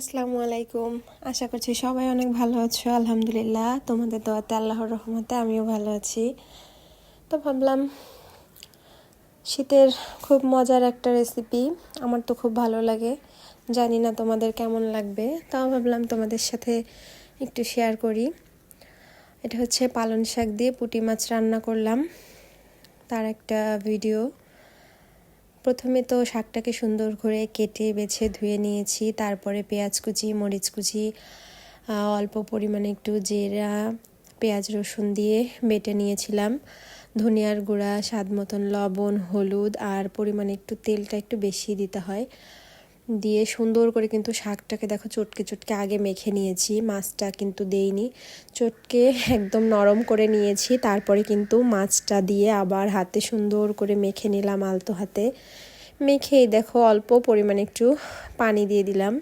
আসসালামু আলাইকুম। আশা করছি সবাই অনেক ভালো আছো। আলহামদুলিল্লাহ, তোমাদের দোয়াতে আল্লাহর রহমতে আমিও ভালো আছি। তো ভাবলাম, শীতের খুব মজার একটা রেসিপি আমার তো খুব ভালো লাগে। জানি না তোমাদের কেমন লাগবে, তাও ভাবলাম তোমাদের সাথে একটু শেয়ার করি। এটা হচ্ছে পালন শাক দিয়ে পুঁটি মাছ রান্না করলাম। তার একটা ভিডিও প্রথমে তো শাকটাকে সুন্দর করে কেটে, বেছে, ধুয়ে নিয়েছি। তারপরে পেঁয়াজ কুচি, মরিচ কুচি অল্প পরিমাণে একটু জিরা, পেঁয়াজ রসুন দিয়ে বেটে নিয়েছিলাম। ধনিয়ার গুঁড়া, স্বাদ মতন লবণ, হলুদ, আর পরিমাণে একটু তেলটা একটু বেশি দিতে হয়। দিয়ে সুন্দর করে কিন্তু শাকটাকে দেখো চটকে চটকে আগে মেখে নিয়েছি, মাছটা কিন্তু দেইনি। চটকে একদম নরম করে নিয়েছি, তারপরে কিন্তু মাছটা দিয়ে আবার হাতে সুন্দর করে মেখে নিলাম আলতো হাতে। মেখেই দেখো অল্প পরিমাণে একটু পানি দিয়ে দিলাম।